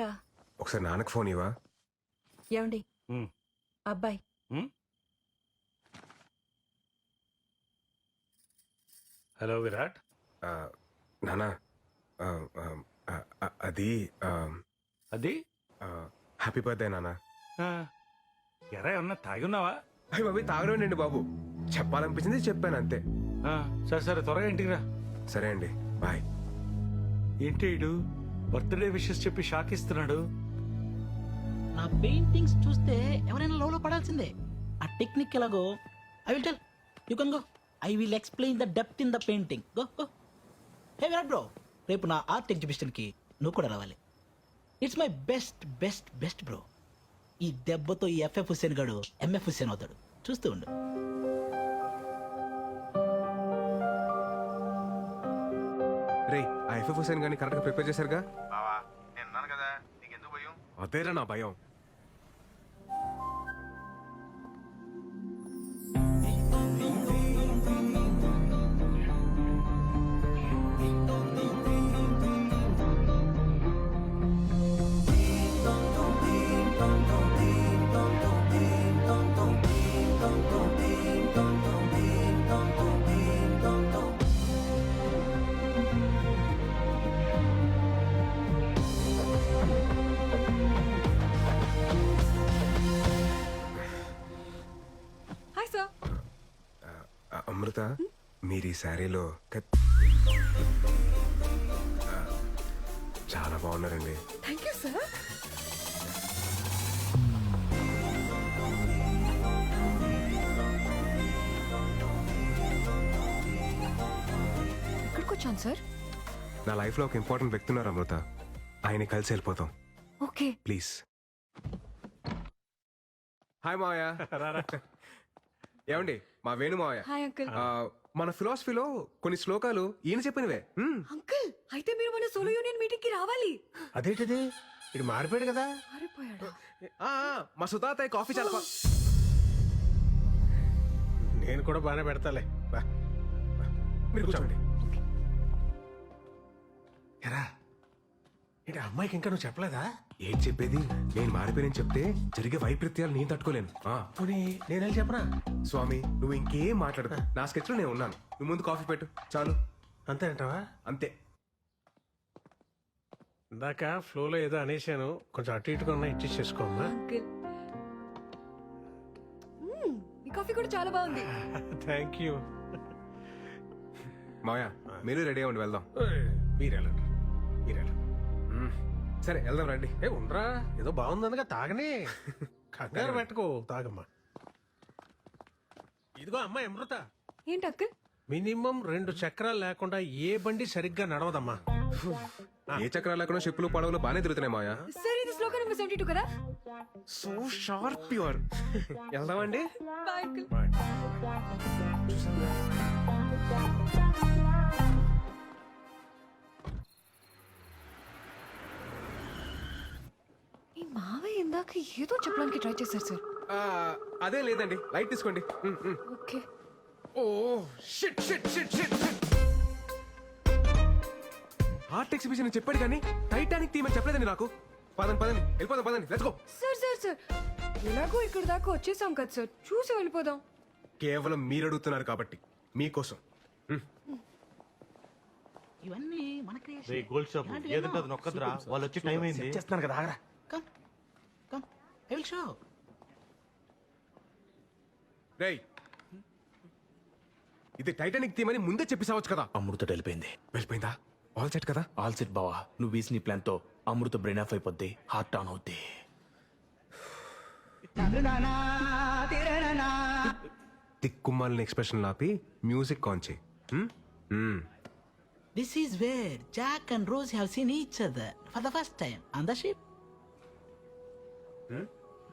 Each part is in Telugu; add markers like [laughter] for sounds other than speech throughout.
ఏరా ఒకసారి నాన్నకు ఫోన్ ఇవ్వా? ఏమండి. అబ్బాయి. హలో విరాట్. ఆ, అది అది? హ్యాపీ బర్త్డే నాన్న. ఆ, ఎరా ఏమన్నా తాగి ఉన్నావా అయ్యి బాబు తాగడండి బాబు. చెప్పాలనిపించింది చెప్పాను అంతే. ఆ, సరే సరే త్వరగా ఇంటికి రా. సరే అండి బాయ్. ఏంటి బర్త్డే విషెస్ చెప్పి షాక్ ఇస్తున్నాడు నా పెయింటింగ్స్ చూస్తే ఎవరైనా లో పడాల్సిందే. ఆ టెక్నిక్ ఎలాగో? I will tell. You can go. I will explain the depth in the painting. Go go. Hey Virat bro రేపు నా ఆర్ట్ ఎగ్జిబిషన్కి నువ్వు కూడా రావాలి. It's my best best best bro. ఈ దెబ్బతో ఈ ఎఫ్ఎఫ్ హుసేన్ గడు ఎంఎఫ్ హుస్సేన్ అవుతాడు. చూస్తూ ఉండు. ఎఫ్ఎఫ్ హుసేన్ గాని కరెక్ట్గా ప్రిపేర్ చేశారుగా? బావా నేను ఉన్నాను కదా నీకెందుకు భయం? అదేరా నా భయం. ఈ శారీలో చాలా బాగున్నారండి. థ్యాంక్ యూ సార్ ఎక్కడికి వచ్చాను సార్ నా లైఫ్లో ఒక ఇంపార్టెంట్ వ్యక్తి ఉన్నారు అమృత. ఆయన కలిసి వెళ్ళిపోతాం. ఓకే. ప్లీజ్. హాయ్ మావయ్య. [laughs] ఏమండి? మా వేణు మావయ్య. హాయ్ అంకుల్ ఆ, మన ఫిలాసఫీలో కొన్ని శ్లోకాలు ఈయన చెప్పినవే. అంకుల్ అయితే మీరు మన సోలో యూనియన్ మీటింగ్కి రావాలి. అదేంటిది? ఇది మారిపోయాడు కదా. మారిపోయాడా? ఆ, మా సుతాతయ్య కాఫీ చాలా బా- నేను కూడా బాగానే పెడతాలే. బా మీరు కూర్చోండి. ఎరా. ఏంటి అమ్మాయికి ఇంకా నువ్వు చెప్పలేదా? ఏం చెప్పేది? నేను మారిపోయినని చెప్తే జరిగే వైపరీత్యాలు నేను తట్టుకోలేను. ఆ, పోనీ నేను వెళ్ళి చెప్పనా? స్వామి నువ్వు ఇంకేం మాట్లాడదు నా స్కెచ్లో నేను ఉన్నాను. నువ్వు ముందు కాఫీ పెట్టు. చాలు. అంతే అంటావా అంతే. ఇందాక ఫ్లోలో ఏదో అనేశాను. కొంచెం అటు ఇటుగా ఉన్నా ఇచ్చేసి చేసుకోమ్మా అంకుల్ మ్మ్, మీ కాఫీ కూడా చాలా బాగుంది. [laughs] థ్యాంక్ యూ మావయ్య మీరు రెడీ అవ్వండి వెళ్దాం. మీరు సరే వెళ్దాం రండి. ఏ ఉండరా. ఏదో బాగుందనగా తాగనే. [laughs] కంగారు పెట్టుకో. తాగమ్మా. ఇదిగో అమ్మా అమృత. ఏంటి అంకుల్? మినిమం రెండు చక్రాలు లేకుండా ఏ బండి సరిగ్గా నడవదమ్మా. [laughs] ఏ చక్రాలు లేకుండా షిప్పులు పడవలు బాగానే తిరుగుతున్నాయి మాయా సార్ ఇది శ్లోక నెంబర్ సెవెంటీ టూ కదా? సో షార్ప్ ప్యూర్ వెళ్దామండి. బాయ్ అంకుల్ ఇందాక ఏదో చెప్పడానికి ట్రై చేశారు సార్. అదేం లేదండి. లైట్ తీసుకోండి. Okay. Oh shit shit shit shit art exhibition అని చెప్పాడు కానీ టైటానిక్ థీమ్ అని చెప్పలేదండి నాకు. పదండి పదండి. వెళ్ళిపోదాం పదండి. Let's go sir sir sir. ఎలాగో ఇక్కడ దాకా వచ్చేసాం కదా సార్. చూసి వెళ్ళిపోదాం. కేవలం మీరు అడుగుతున్నారు కాబట్టి మీకోసం. ఇవన్నీ మన. రే గోల్డ్ షాప్. ఇలాంటివి ఏదంటే ఎన్నో. అది నొక్కదురా వాళ్ళు వచ్చి టైం అయింది. చేస్తున్నాను కదా ఆగరా. I will show. రేయ్. ఇది టైటానిక్ థీమ్ అని ముందే చెప్పేసావచ్చు కదా. అమృత వెళ్ళిపోయింది. వెళ్ళిపోయిందా? ఆల్ సెట్ కదా? ఆల్ సెట్ బావా. నువ్వు వేసిన ప్లాన్తో అమృత బ్రెయిన్ ఆఫ్ అయిపోద్ది హార్ట్ ఆన్ అవుద్ది. తిక్కుమాలిన ఎక్స్ప్రెషన్ లాపి మ్యూజిక్ ఆన్ చేయి. This is where Jack and Rose have seen each other for the first time on the ship.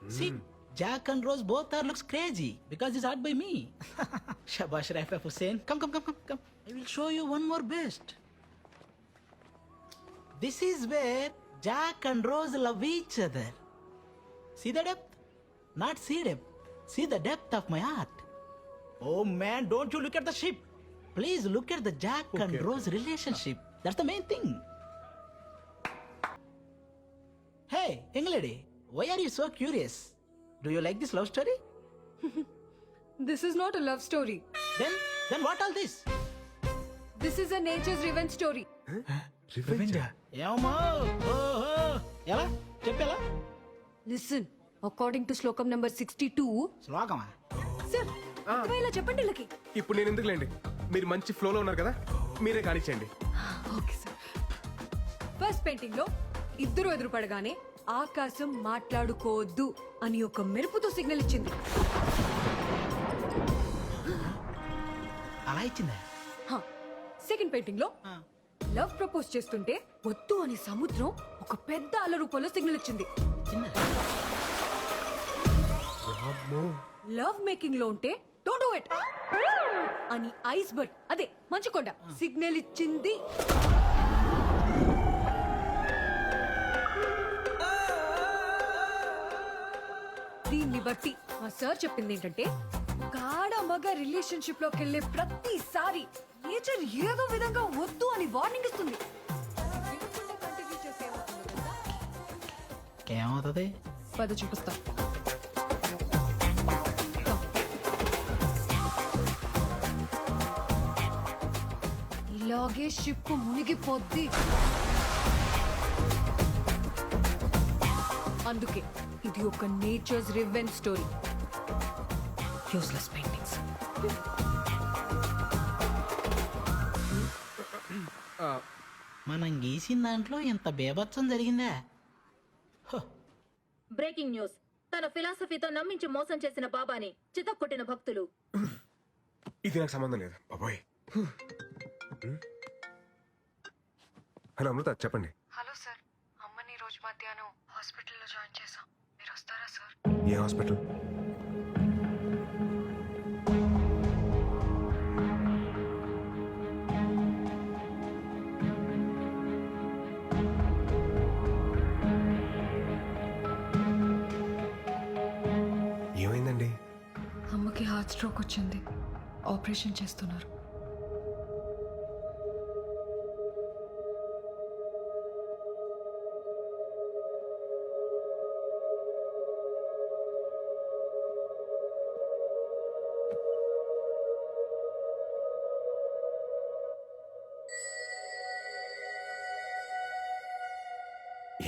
Mm. See, Jack and Rose both are looks crazy because it's art by me. [laughs] Shabash Rafa Hussain, Come, come, come, come, come. I will show you one more best. This is where Jack and Rose love each other. See the depth? Not see depth. See the depth of my art. Oh man, don't you look at the ship. Please look at the Jack and Rose relationship. Ah. That's the main thing. Hey, young lady, why are you so curious do you like this love story this is not a love story then then what all this this is a nature's revenge story ఏమో ఓహో ఎలా చెప్పేలా? Listen according to shlokam number sixty two శ్లోకమా sir ఇలా చెప్పండి వీళ్ళకి ఇప్పుడు నేను ఎందుకులేండి మీరు మంచి ఫ్లోలో ఉన్నారు కదా మీరే కానిచ్చేయండి. ఓకే సార్ ఫస్ట్ పెయింటింగ్లో ఇద్దరు ఎదురుపడగానే ఆకాశం మాట్లాడుకోవద్దు అని ఒక మెరుపుతో సిగ్నల్ ఇచ్చింది. అలా ఇచ్చిందా? సెకండ్ పెయింటింగ్లో. లవ్ ప్రపోజ్ చేస్తుంటే వద్దు అని సముద్రం ఒక పెద్ద అల రూపంలో సిగ్నల్ ఇచ్చింది. లవ్ మేకింగ్లో ఉంటే డోంట్ డూ ఇట్ అని ఐస్ బర్డ్ అదే మంచు కొండ సిగ్నల్ ఇచ్చింది. దీన్ని బట్టి మా సార్ చెప్పింది ఏంటంటే గాఢ మగ రిలేషన్షిప్లోకి వెళ్ళే ప్రతిసారి నేచర్ ఏదో విధంగా వద్దు అని వార్నింగ్ ఇస్తుంది. ఏమవుతుందో తెలుసా? ఏమవుతుంది? పద చూపిస్తా. ఇలాగే షిప్ మునిగిపోద్ది. అందుకే ఇది ఒక nature's revenge story. Useless paintings మనం గీసిన దాంట్లో ఇంత బేభత్సం జరిగిందా? హో, బ్రేకింగ్ న్యూస్. తన ఫిలాసఫీతో నమ్మించి మోసం చేసిన బాబాని చితక్కొట్టిన భక్తులు. ఇది నాకు సంబంధం లేదు. బాబోయ్. హలో అమృత చెప్పండి. Hello sir. అమ్మని రోజు మధ్యాహ్నం హాస్పిటల్లో జాయిన్ చేసాం మీరు వస్తారా సార్? ఏ హాస్పిటల్? ఏమైందండి? అమ్మకి హార్ట్ స్ట్రోక్ వచ్చింది. ఆపరేషన్ చేస్తున్నారు.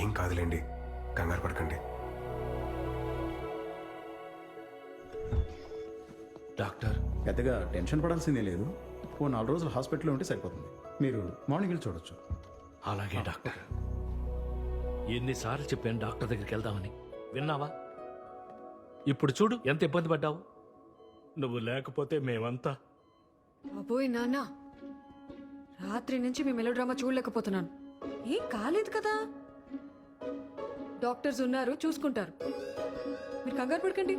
ఏం కాదులేండి. కంగారు పడకండి. డాక్టర్. పెద్దగా టెన్షన్ పడాల్సిందే లేదు. ఓ నాలుగు రోజులు హాస్పిటల్లో ఉంటే సరిపోతుంది. మీరు మార్నింగ్ వెళ్ళి చూడొచ్చు. అలాగే డాక్టర్. ఎన్నిసార్లు చెప్పాను డాక్టర్ దగ్గరికి వెళ్దామని. విన్నావా? ఇప్పుడు చూడు ఎంత ఇబ్బంది పడ్డావు. నువ్వు లేకపోతే మేమంతా. అబోయ్ నాన్న రాత్రి నుంచి మీ మెలోడ్రామా చూడలేకపోతున్నాను. ఏం కాలేదు కదా? డాక్టర్స్ ఉన్నారు చూసుకుంటారు. మీరు కంగారు పడకండి.